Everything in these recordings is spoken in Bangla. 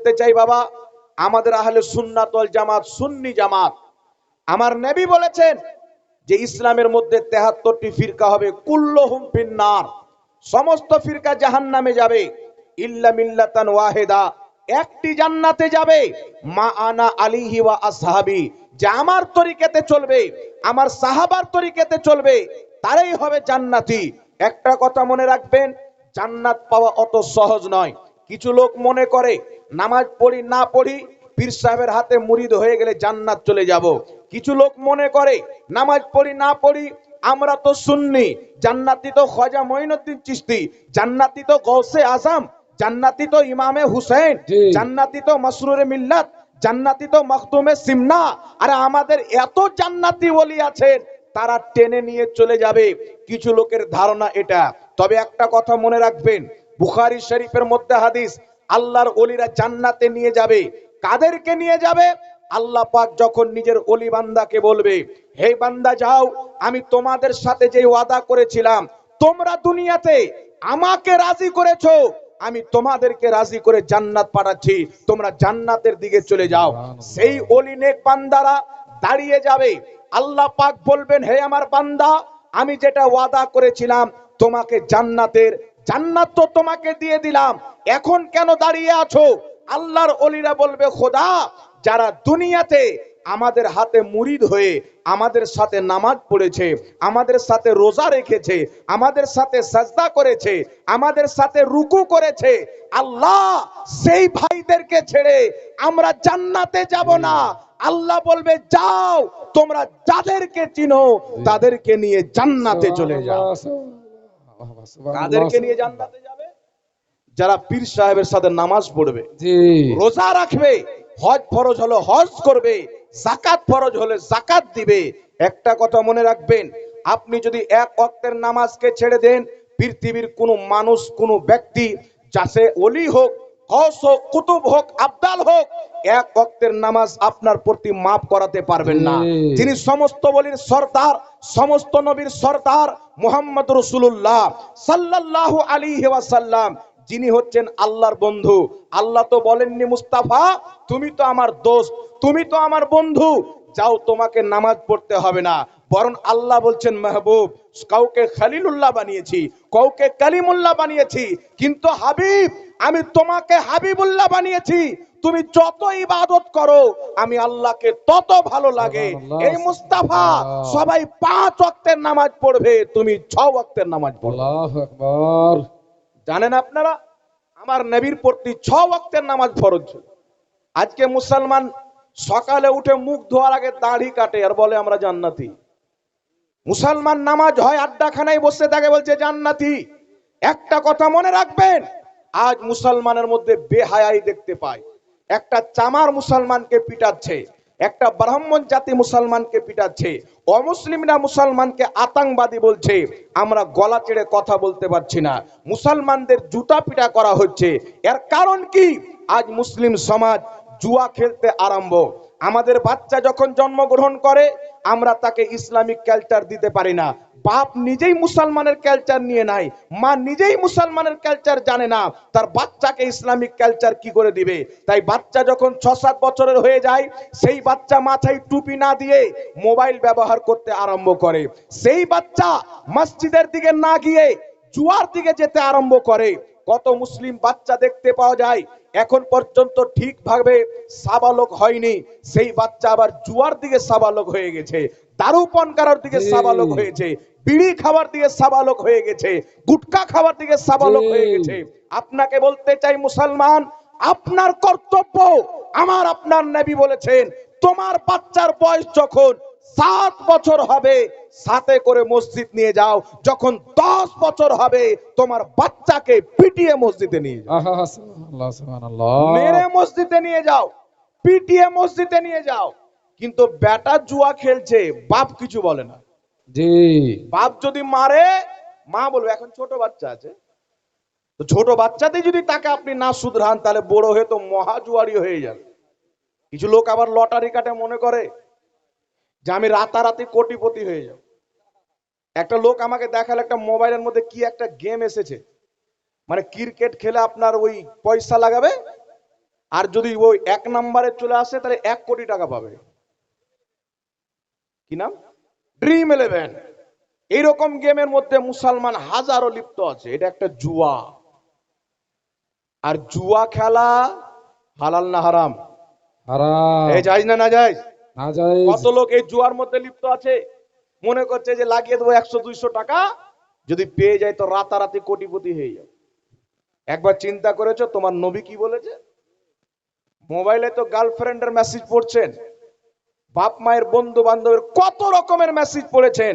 বলতে চাই বাবা। আমাদের আহলে সুন্নাতল জামাত, সুন্নি জামাত। আমার নবী বলেছেন যে ইসলামের মধ্যে তেহাত্তরটি ফিরকা হবে। কুল্লহুম ফিন্নার। সমস্ত ফিরকা জাহান্নামে যাবে। ইল্লা মিল্লাতান ওয়াহেদা। একটি জান্নাতে যাবে। মা আনা আলিহি ওয়া আসহাবি। যে আমার তরিকাতে চলবে, আমার সাহাবার তরিকাতে চলবে, তারাই হবে জান্নাতি। একটা কথা মনে রাখবেন, জান্নাত পাওয়া অত সহজ নয়। কিছু লোক মনে করে নামাজ পড়ি না পড়ি পীর সাহেবের হাতে মুরিদ হয়ে গেলে জান্নাত চলে যাব। কিছু লোক মনে করে নামাজ পড়ি না পড়ি আমরা তো সুন্নি জান্নাতি তো খাজা মঈনুদ্দিন চিশতি জান্নাতি তো গৌসে আজম জান্নাতি তো ইমামে হুসেন জান্নাতি তো মসরুরে মিল্লাত জান্নাতি তো মখদুমে সিমনা। আরে আমাদের এত জান্নাতি ওলি আছেন তারা টেনে নিয়ে চলে যাবে। কিছু লোকের ধারণা এটা। তবে একটা কথা মনে রাখবেন বুখারি শরীফের মধ্যে হাদিস আল্লাহর অলিরা জান্নাতে নিয়ে যাবে। কাদেরকে নিয়ে যাবে? আল্লাহ পাক যখন নিজের অলি বান্দাকে বলবে হে বান্দা যাও আমি তোমাদের সাথে যে ওয়াদা করেছিলাম তোমরা দুনিয়াতে আমাকে রাজি করেছ আমি তোমাদেরকে রাজি করে জান্নাত পাঠাচ্ছি তোমরা জান্নাতের দিকে চলে যাও। সেই অলি নেক বান্দারা দাঁড়িয়ে যাবে। আল্লাহ পাক বলবেন হে আমার বান্দা আমি যেটা ওয়াদা করেছিলাম তোমাকে জান্নাতের জান্নাত তো তোমাকে দিয়ে দিলাম। এখন কেন দাঁড়িয়ে আছো? আল্লাহর অলিরা বলবে, খোদা, যারা দুনিয়াতে আমাদের হাতে মুরিদ হয়ে আমাদের সাথে নামাজ পড়েছে, আমাদের সাথে রোজা রেখেছে, আমাদের সাথে সাজদা করেছে, আমাদের সাথে রুকু করেছে, আল্লাহ সেই ভাইদেরকে ছেড়ে আমরা জান্নাতে যাব না। আল্লাহ বলবে, যাও, তোমরা যাদেরকে চিনো, তাদেরকে নিয়ে জান্নাতে চলে যাও। কাদেরকে নিয়ে জান্নাতে যাবে? যারা পীর সাহেবের সাথে নামাজ পড়বে রোজা রাখবে হজ ফরজ হলো হজ করবে জাকাত ফরজ হলে জাকাত দিবে। একটা কথা মনে রাখবেন আপনি যদি এক অক্তের নামাজকে ছেড়ে দেন পৃথিবীর কোনো মানুষ কোনো ব্যক্তি যাতে অলি হোক হোক কুতুব হোক আবদাল হোক এক নামাজ আপনার প্রতি মাফ করাতে পারবেন না। তিনি সমস্ত বলির সর্দার সমস্ত নবীর সর্দার মোহাম্মদ রসুল্লাহ আলাইহি ওয়াসাল্লাম যিনি হচ্ছেন আল্লাহর বন্ধু। আল্লাহ তো বলেননি মুস্তাফা তুমি তো আমার দোস্ত তুমি তো আমার বন্ধু যাও তোমাকে নামাজ পড়তে হবে না। বরং আল্লাহ বলছেন মেহবুব কাউকে খালিলুল্লাহ বানিয়েছি কাউকে কালিমুল্লাহ বানিয়েছি। কিন্তু হাবিব আমি তোমাকে হাবিবুল্লাহ বানিয়েছি। তুমি যত ইবাদত করো আমি আল্লাহকে তত ভালো লাগে। এই মুস্তাফা সবাই পাঁচ ওয়াক্তের নামাজ পড়বে তুমি ছ ওয়াক্তের নামাজ পড়বে জানেন আপনারা আমার নবীর প্রতি ছ ওয়াক্তের নামাজ ফরজ ছিল। আজকে মুসলমান সকালে উঠে মুখ ধোয়ার আগে দাড়ি কাটে আর বলে আমরা জান্নাতি। মুসলমান নামাজ হয় আড্ডাখানায় বসে থাকে বলছে, জান্নাতি, একটা কথা মনে রাখবেন, আজ মুসলমানের মধ্যে বেহায়াই দেখতে পাই একটা চামার মুসলমানকে পিটাচ্ছে, একটা ব্রাহ্মণ জাতি মুসলমানকে পিটাচ্ছে, অমুসলিমরা মুসলমানকে আতঙ্কবাদী বলছে, আমরা গলা চেড়ে কথা বলতে পারছি না, মুসলমানদের জুতা পিটা করা হচ্ছে। এর কারণ কি? আজ মুসলিম সমাজ জুয়া খেলতে আরম্ভ। আমাদের বাচ্চা যখন জন্মগ্রহণ করে, আমরা তাকে ইসলামিক কালচার দিতে পারি না। বাপ নিজেই মুসলমানের কালচার নিয়ে নাই মা নিজেই মুসলমানের কালচার জানে না। তার বাচ্চাকে ইসলামিক কালচার কি করে দিবে? তাই বাচ্চা যখন ছ সাত বছরের হয়ে যায়, সেই বাচ্চা মাথায় টুপি না দিয়ে মোবাইল ব্যবহার করতে আরম্ভ করে। সেই বাচ্চা মসজিদের দিকে না গিয়ে জুয়ার দিকে যেতে আরম্ভ করে। কত মুসলিম বাচ্চা দেখতে পাওয়া যায় এখন পর্যন্ত ঠিকভাবে সাবালক হয়নি সেই বাচ্চা আবার জুয়ার দিকে সাবালক হয়ে গেছে দারু পান করার দিকে সাবালক হয়েছে বিড়ি খাবার দিকে সাবালক হয়ে গেছে গুটকা খাবার দিকে সাবালক হয়ে গেছে। আপনাকে বলতে চাই মুসলমান আপনার কর্তব্য আমার আপনার নবী বলেছেন তোমার বাচ্চার বয়স যখন সাত বছর হবে সাথে করে মসজিদ নিয়ে যাও। যখন দশ বছর হবে তোমার বাচ্চাকে পিটিয়ে মসজিদে নিয়ে যাও। মেরে মসজিদে নিয়ে যাও পিটিয়ে মসজিদে নিয়ে যাও। কিন্তু বেটা জুয়া খেলছে বাপ কিছু বলে না। জি। বাপ যদি মারে মা বলবে এখন ছোট বাচ্চা আছে। তো ছোট বাচ্চাতে যদি তাকে আপনি না শুধরান তাহলে বড় হয়ে তো মহাজুয়ারি হয়ে যাবে। কিছু লোক আবার লটারি কাটে মনে করে। যে আমি রাতারাতি কোটিপতি হয়ে যাব। একটা লোক আমাকে দেখাল একটা মোবাইলের মধ্যে কি একটা গেম এসেছে। মানে ক্রিকেট খেলে আপনার ওই পয়সা লাগাবে আর যদি ওই এক নাম্বারে চলে আসে তাহলে এক কোটি টাকা পাবে। কি নাম? ড্রিম ইলেভেন এইরকম গেমের মধ্যে মুসলমান হাজারো লিপ্ত আছে। এটা একটা জুয়া। আর জুয়া খেলা হালাল না হারাম? হারাম। এই যাই না না যাই না যায় কত লোক এই জুয়ার মধ্যে লিপ্ত আছে? মনে করছে যে লাগিয়ে দেবো একশো, দুইশো টাকা। যদি পেয়ে যায় তো রাতারাতি কোটিপতি হয়ে যাবে। একবার চিন্তা করেছ তোমার নবী কি বলেছে? মোবাইলে তো গার্লফ্রেন্ডের মেসেজ পড়ছেন। বাপ মায়ের বন্ধু বান্ধবের কত রকমের মেসেজ পড়েছেন।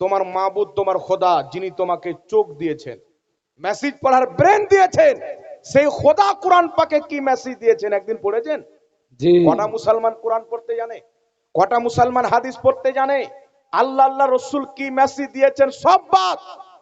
তোমার মাবুদ, তোমার খোদা, যিনি তোমাকে চোখ দিয়েছেন মেসেজ পড়ার ব্রেন দিয়েছেন, সেই খোদা কোরআন পাকে কি মেসেজ দিয়েছেন একদিন পড়েছেন? কটা মুসলমান কোরআন পড়তে জানে? কটা মুসলমান হাদিস পড়তে জানে? আল্লাহ আল্লাহ, রসুল কি মেসেজ দিয়েছেন? সব বাদ।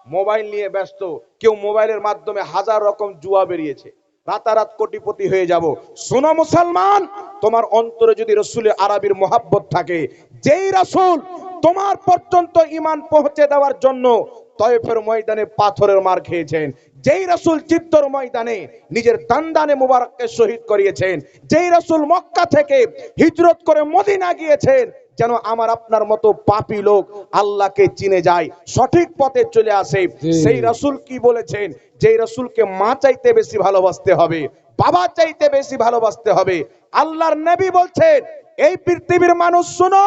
মোবাইল নিয়ে ব্যস্ত। কেউ মোবাইলের মাধ্যমে হাজার রকম জুয়া বেরিয়েছে। রাতারাত কোটিপতি হয়ে যাব। শোনো মুসলমান, তোমার অন্তরে যদি রসুলের আরবির মোহাব্বত থাকে, যেই রসুল তোমার পর্যন্ত ইমান পৌঁছে দেওয়ার জন্য তয়েফের ময়দানে পাথরের মার খেয়েছেন। যেই রসুল চিত্তর ময়দানে নিজের দান্দানে মুবারককে শহীদ করিয়েছেন যেই রসুল মক্কা থেকে হিজরত করে মদিনা গিয়েছেন যেন আমার আপনার মতো পাপী লোক আল্লাহকে চিনে যায় সঠিক পথে চলে আসে। সেই রসুল কি বলেছেন? যেই রসুলকে মা চাইতে বেশি ভালোবাসতে হবে বাবা চাইতে বেশি ভালোবাসতে হবে আল্লাহর নবী বলছেন এই পৃথিবীর মানুষ শুনো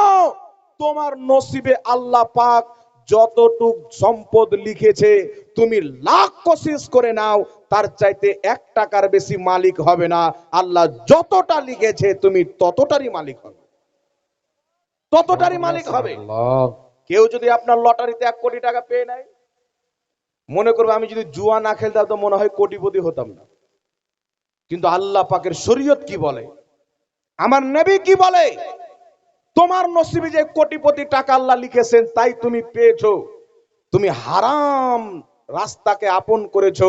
তোমার নসিবে আল্লাহ পাক যতটুক সম্পদ লিখেছে তুমি লাখ কোশিস করে নাও তার চাইতে এক টাকার বেশি মালিক হবে না। আল্লাহ যতটা লিখেছে তুমি ততটারই মালিক হবে। ততটারই মালিক হবে। কেউ যদি আপনার লটারিতে এক কোটি টাকা পেয়ে নেয় মনে করবে আমি যদি জুয়া না খেলতাম তো মনে হয় কোটিপতি হতাম না। কিন্তু আল্লাহ পাকের শরীয়ত কি বলে? আমার নবী কি বলে? তোমার নসিবে যে কোটিপতি টাকা আল্লাহ লিখেছেন তাই তুমি পেয়েছ। তুমি হারাম রাস্তাকে আপন করেছ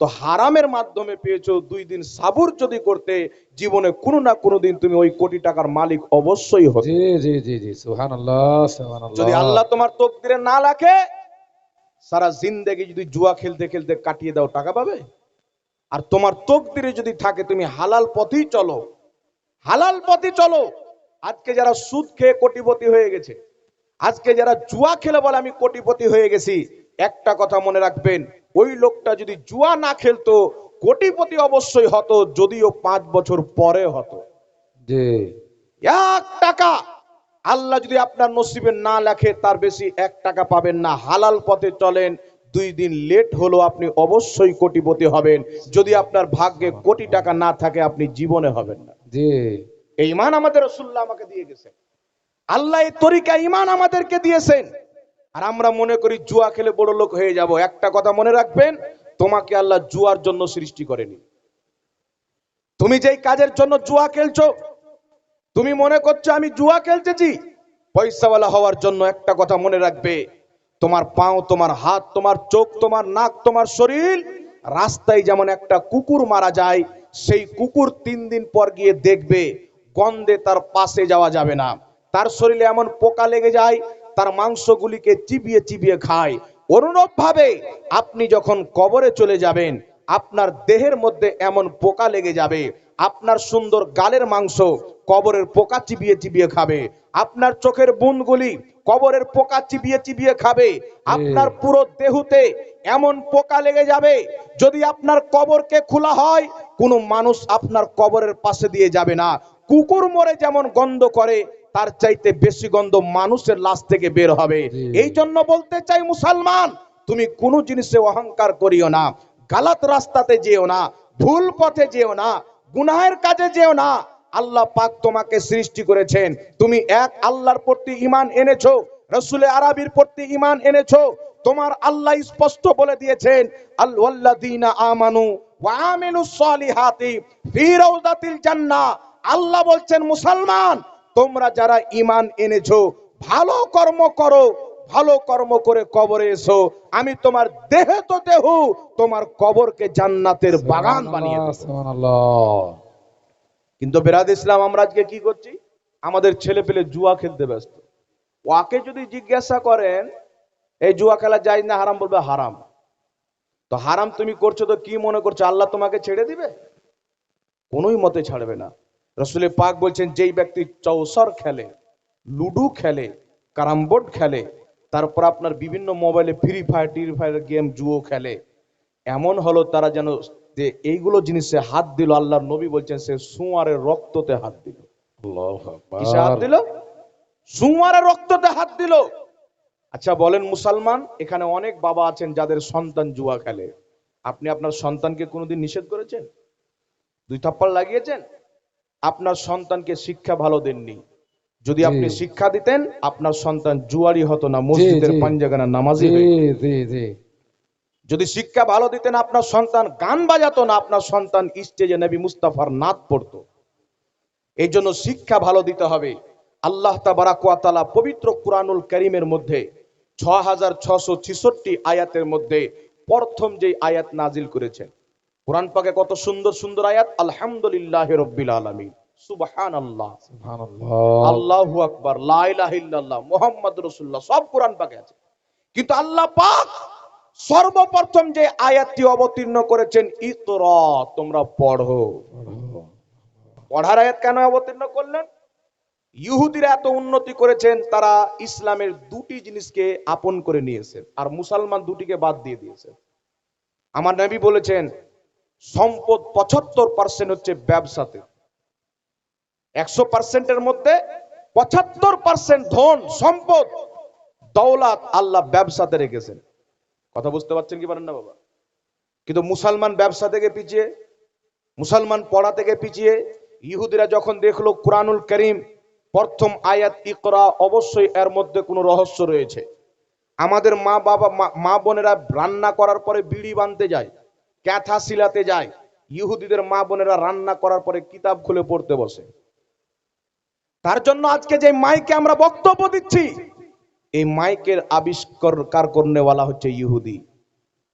তো হারামের মাধ্যমে পেয়েছ। দুই দিন সাবুর যদি করতে জীবনে কোনো না কোনো দিন তুমি ওই কোটি টাকার মালিক অবশ্যই হতে। জি জি জি জি সুবহানাল্লাহ সুবহানাল্লাহ। যদি আল্লাহ তোমার তকদিরে না রাখে সারা জিন্দেগি যদি জুয়া খেলতে খেলতে কাটিয়ে দাও টাকা পাবে? আর তোমার তকদিরে যদি থাকে তুমি হালাল পথেই চলো। হালাল পথে চলো। আজকে যারা সুদ খেয়ে কোটিপতি হয়ে গেছে আজকে যারা জুয়া খেলে বলে আমি কোটিপতি হয়ে গেছি একটা কথা মনে রাখবেন ওই লোকটা যদি জুয়া না খেলতো কোটিপতি অবশ্যই হতো যদিও পাঁচ বছর পরে হতো। এক টাকা! আল্লাহ যদি আপনার নসিবে না লেখে তার বেশি এক টাকা পাবেন না। হালাল পথে চলেন দুই দিন লেট হলো আপনি অবশ্যই কোটিপতি হবেন। যদি আপনার ভাগ্যে কোটি টাকা না থাকে আপনি জীবনে হবেন না। জি। এই ইমান আমাদের রসুল্লাহ আমাকে দিয়ে গেছেন। আল্লাহ এই তরিকা ইমান আমাদেরকে দিয়েছেন। আর আমরা মনে করি জুয়া খেলে বড় লোক হয়ে যাব। একটা কথা মনে রাখবেন, তোমাকে আল্লাহ জুয়ার জন্য সৃষ্টি করেনি। তুমি যেই কাজের জন্য জুয়া খেলছো, তুমি মনে করছ আমি জুয়া খেলতেছি, পয়সাওয়ালা হওয়ার জন্য একটা কথা মনে রাখবে, তোমার পাও, তোমার হাত, তোমার চোখ, তোমার নাক, তোমার শরীর, রাস্তায় যেমন একটা কুকুর মারা যায়, সেই কুকুর তিন দিন পর গিয়ে দেখবে গন্ধে তার পাশে যাওয়া যাবে না। তার শরীরে এমন পোকা লেগে যায় তার মাংসগুলিকে চিবিয়ে চিবিয়ে খায়। অনুরূপ ভাবে আপনি যখন কবরে চলে যাবেন আপনার দেহের মধ্যে এমন পোকা লেগে যাবে। আপনার সুন্দর গালের মাংস কবরের পোকা চিবিয়ে চিবিয়ে খাবে। আপনার চোখের বুনগুলি কবরের পোকা চিবিয়ে চিবিয়ে খাবে। আপনার পুরো দেহুতে এমন পোকা লেগে যাবে যদি আপনার কবরকে খোলা হয় কোনো মানুষ আপনার কবরের পাশে দিয়ে যাবে না। কুকুর মরে যেমন গন্ধ করে তার চাইতে বেশি গন্ধ মানুষের লাশ থেকে বের হবে। এই জন্য বলতে চাই মুসলমান তুমি কোনো জিনিসে অহংকার করিও না গালাত রাস্তাতে যেও না ভুল পথে যেও না গুনাহের কাজে যেও না। আল্লাহ পাক তোমাকে সৃষ্টি করেছেন। তুমি এক আল্লাহর প্রতি ইমান এনেছো রসুলে আরবির প্রতি ইমান এনেছো। তোমার আল্লাহ স্পষ্ট বলে দিয়েছেন আল্লাযীনা আমানু ওয়া আমিলুস সালিহাতি ফি রাউদাতিল জান্নাহ। আল্লাহ বলছেন মুসলমান তোমরা যারা ইমান এনেছো ভালো কর্ম করো ভালো কর্ম করে কবরে এসো। আমি তোমার দেহে তো দেহ তোমার কবরকে জান্নাতের বাগান বানিয়ে কিন্তু বেরাদ ইসলাম আমরা আজকে কি করছি? আমাদের ছেলে পেলে জুয়া খেলতে ব্যস্ত। ওকে যদি জিজ্ঞাসা করেন এই জুয়া খেলা যায় না হারাম? বলবে হারাম। তো হারাম তুমি করছ তো কি মনে করছ? আল্লাহ তোমাকে ছেড়ে দিবে? কোনোই মতে ছাড়বে না। রসুলের পাক বলছেন যেই ব্যক্তি চৌসর খেলে লুডু খেলে ক্যারাম বোর্ড খেলে তারপর আপনার বিভিন্ন মোবাইলে ফ্রি ফায়ার টি ফায়ার গেম জুয়ো খেলে এমন হলো তারা যেন যে এইগুলো জিনিসে হাত দিল আল্লাহর নবী বলছেন সে সুয়ারের রক্ততে হাত দিল। কিসে হাত দিল? সুয়ারের রক্ততে হাত দিল। আচ্ছা বলেন মুসলমান এখানে অনেক বাবা আছেন যাদের সন্তান জুয়া খেলে। আপনি আপনার সন্তানকে কোনোদিন নিষেধ করেছেন? দুই থাপ্পড় লাগিয়েছেন? আপনার সন্তানকে শিক্ষা ভালো দেননি। যদি আপনি শিক্ষা দিতেন আপনার সন্তান জুয়ারি হতো না মসজিদের পাঞ্জাগানা নামাজি যদি শিক্ষা ভালো দিতেন আপনার সন্তান গান বাজাতো না আপনার সন্তান স্টেজে নবী মুস্তাফার নাচ পড়তো। এই জন্য শিক্ষা ভালো দিতে হবে। আল্লাহ তাবারাকালা পবিত্র কুরআনুল করিমের মধ্যে ছ হাজার ছশো ছিষট্টি আয়াতের মধ্যে প্রথম যে আয়াত নাজিল করেছেন কোরআন পাকে কত সুন্দর সুন্দর আয়াত আলহামদুলিল্লাহ রব্বিল আলামিন। সুবহান আল্লাহ সুবহানাল্লাহ। আল্লাহু আকবার লা ইলাহা ইল্লাল্লাহ মুহাম্মদ রাসূলুল্লাহ সব কোরআন পাকে আছে। কিন্তু আল্লাহ পাক সর্বপ্রথম যে আয়াতটি অবতীর্ণ করেছেন ইকরা তোমরা পড়ো। পড়ার আয়াত কেন অবতীর্ণ করলেন? ইহুদিরা এত উন্নতি করেছেন তারা ইসলামের দুটি জিনিসকে আপন করে নিয়েছেন আর মুসলমান দুটিকে বাদ দিয়ে দিয়েছেন। আমার নবী বলেছেন সম্পদ পঁচাত্তর পার্সেন্ট হচ্ছে ব্যবসাতে। একশো পার্সেন্টের মধ্যে পঁচাত্তর পার্সেন্ট ধন, সম্পদ, দৌলাত আল্লাহ ব্যবসাতে রেখেছেন। কথা বুঝতে পারছেন কি পারেন না বাবা? কিন্তু মুসলমান ব্যবসা থেকে পিছিয়ে, মুসলমান পড়া থেকে পিছিয়ে, ইহুদিরা যখন দেখল কোরআনুল করিম প্রথম আয়াত ইকরা, অবশ্যই এর মধ্যে কোনো রহস্য রয়েছে। আমাদের মা বাবা মা- মা বোনেরা রান্না করার পরে বিড়ি বানতে যায়। ক্যাথাসিলাতে যায়। ইহুদিদের মা বোনেরা রান্না করার পরে কিতাব খুলে পড়তে বসে। তার জন্য আজকে যে মাইকে আমরা বক্তব্য দিচ্ছি, এই মাইকের আবিষ্কার করনেওয়ালা হচ্ছে ইহুদি।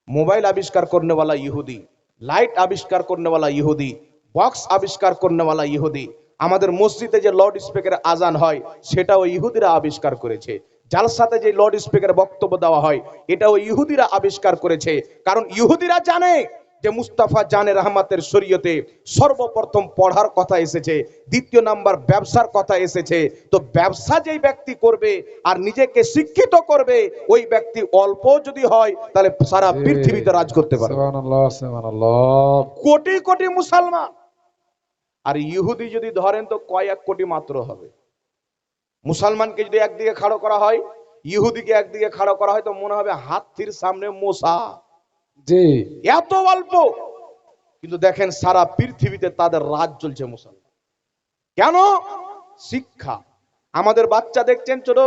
মোবাইল আবিষ্কার করনেওয়ালা ইহুদি, লাইট আবিষ্কার করনেওয়ালা ইহুদি, বক্স আবিষ্কার করনেওয়ালা ইহুদি। আমাদের মসজিদে যে লর্ড স্পিকার আজান হয়, সেটাও ইহুদিরা আবিষ্কার করেছে। জালসাতে যে লর্ড স্পিকার বক্তব্য দেওয়া হয়, এটাও ইহুদিরা আবিষ্কার করেছে। কারণ ইহুদিরা জানে যে মুস্তাফা জানে রহমাতের শরীয়তে সর্বপ্রথম পড়ার কথা এসেছে দ্বিতীয় নাম্বার ব্যবসার কথা এসেছে তো ব্যবসা যেই ব্যক্তি করবে আর নিজেকে শিক্ষিত করবে ওই ব্যক্তি অল্প যদি হয় তাহলে সারা পৃথিবীতে রাজ করতে সুবহানাল্লাহ। কোটি কোটি মুসলমান। আর ইহুদি যদি ধরেন তো কয়েক কোটি মাত্র হবে। মুসলমানকে যদি একদিকে খাড়ো করা হয় ইহুদিকে একদিকে খাড়ো করা হয় তো মনে হবে হাতির সামনে মশা। জি। এত অল্প। কিন্তু দেখেন সারা পৃথিবীতে তাদের রাজ চলছে মুসলমান। কেন? শিক্ষা। আমাদের বাচ্চা দেখছেন ছোট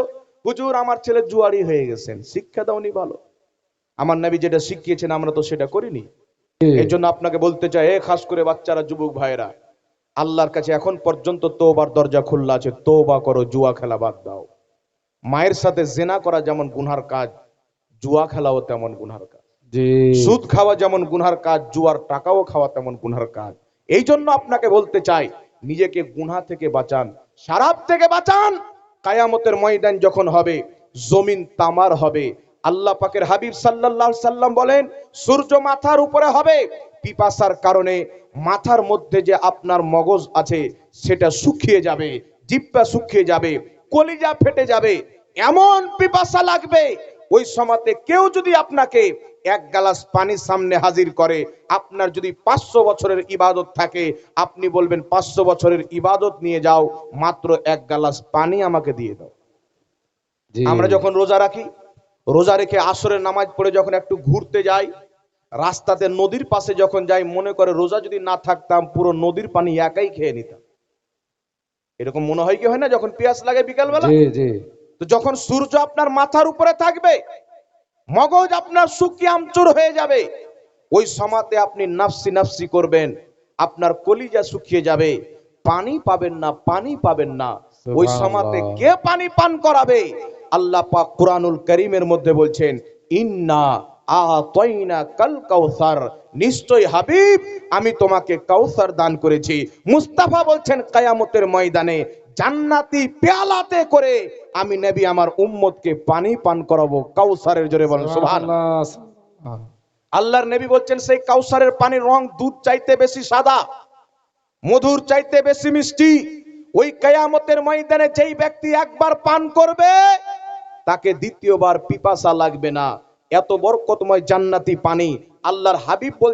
হুজুর আমার ছেলে জুয়ারি হয়ে গেছেন শিক্ষা দাওনি ভালো। আমার নবী যেটা শিখিয়েছেন আমরা তো সেটা করিনি। এই জন্য আপনাকে বলতে চাই এ খাস করে বাচ্চারা যুবক ভাইরা আল্লাহর কাছে এখন পর্যন্ত তোবার দরজা খোলা আছে তোবা করো জুয়া খেলা বাদ দাও। মায়ের সাথে জেনা করা যেমন গুনহার কাজ জুয়া খেলাও তেমন গুনহার কাজ। সুদ খাওয়া যেমন গুনহার কাজ, জুয়ার টাকাও খাওয়া তেমন গুনহার কাজ। এই জন্য আপনাকে বলতে চাই, নিজেকে গুনহা থেকে বাঁচান, সারাপ থেকে বাঁচান। কায়ামতের ময়দান যখন হবে, জমিন তামার হবে। আল্লাহ পাকের হাবিব আলাইহি সাল্লাম বলেন, সূর্য মাথার উপরে হবে। পিপাসার কারণে মাথার মধ্যে যে আপনার মগজ আছে, সেটা শুকিয়ে যাবে, জিব্বা শুকিয়ে যাবে, কলিজা ফেটে যাবে। এমন পিপাসা লাগবে, ওই সময়তে কেউ যদি আপনাকে এক গ্লাস পানি সামনে হাজির করে। আপনার যদি পাঁচশো বছরের ইবাদত থাকে আপনি বলবেন পাঁচশো বছরের ইবাদত নিয়ে যাও মাত্র এক গ্লাস পানি আমাকে দিয়ে দাও। আমরা যখন রোজা রাখি রোজা রেখে আসরের নামাজ পড়ে যখন একটু ঘুরতে যাই রাস্তাতে নদীর পাশে যখন যাই মনে করে রোজা যদি না থাকতাম পুরো নদীর পানি একাই খেয়ে নিতাম। এরকম মনে হয় কি হয় না যখন পেঁয়াজ লাগে বিকালবেলা? তো যখন সূর্য আপনার মাথার উপরে থাকবে মগজ আপনার শুকিয়ে আমচুর হয়ে যাবে। ওই সমাতে আপনি নাফসি নাফসি করবেন আপনার কলিজা শুকিয়ে যাবে। পানি পাবেন না পানি পাবেন না। ওই সমাতে কে পানি পান করাবে? আল্লাহ পাক কুরআনুল করিমের মধ্যে বলছেন ইন্না আতাইনা কাল কাউসার। নিশ্চয় হাবিব আমি তোমাকে কাউসার দান করেছি। মুস্তাফা বলছেন কায়ামতের ময়দানে জান্নাতি পেয়ালাতে করে আমি নবী আমার উম্মতকে পানি পান করাবো কাউসারের জোরে বলেন সুবহান। সুবহানাল্লাহ। আল্লাহর নবী বলছেন সেই কাউসারের পানির রং দুধ চাইতে বেশি সাদা মধুর চাইতে বেশি মিষ্টি। ওই কেয়ামতের ময়দানে যেই ব্যক্তি একবার পান করবে তাকে দ্বিতীয়বার পিপাসা লাগবে না। এত বরকতময় জান্নাতি পানি আল্লাহর হাবিব বল